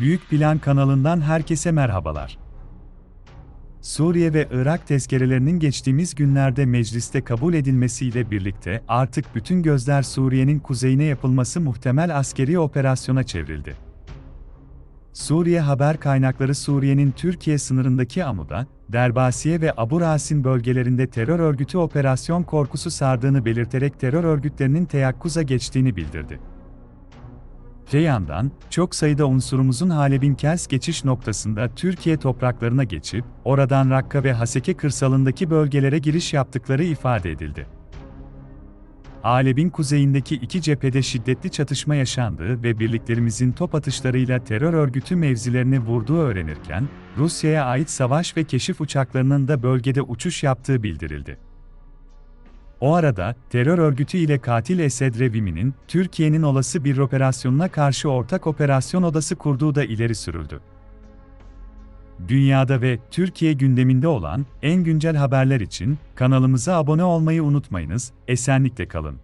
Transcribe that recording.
Büyük Plan kanalından herkese merhabalar. Suriye ve Irak tezkerelerinin geçtiğimiz günlerde mecliste kabul edilmesiyle birlikte artık bütün gözler Suriye'nin kuzeyine yapılması muhtemel askeri operasyona çevrildi. Suriye haber kaynakları Suriye'nin Türkiye sınırındaki Amuda, Derbasiye ve Abu Rasin bölgelerinde terör örgütü operasyon korkusu sardığını belirterek terör örgütlerinin teyakkuza geçtiğini bildirdi. Öte yandan, çok sayıda unsurumuzun Halebin Kels geçiş noktasında Türkiye topraklarına geçip, oradan Rakka ve Haseke kırsalındaki bölgelere giriş yaptıkları ifade edildi. Halep'in kuzeyindeki iki cephede şiddetli çatışma yaşandığı ve birliklerimizin top atışlarıyla terör örgütü mevzilerini vurduğu öğrenirken, Rusya'ya ait savaş ve keşif uçaklarının da bölgede uçuş yaptığı bildirildi. O arada, terör örgütü ile katil Esed Revimi'nin, Türkiye'nin olası bir operasyonuna karşı ortak operasyon odası kurduğu da ileri sürüldü. Dünyada ve Türkiye gündeminde olan en güncel haberler için kanalımıza abone olmayı unutmayınız, esenlikle kalın.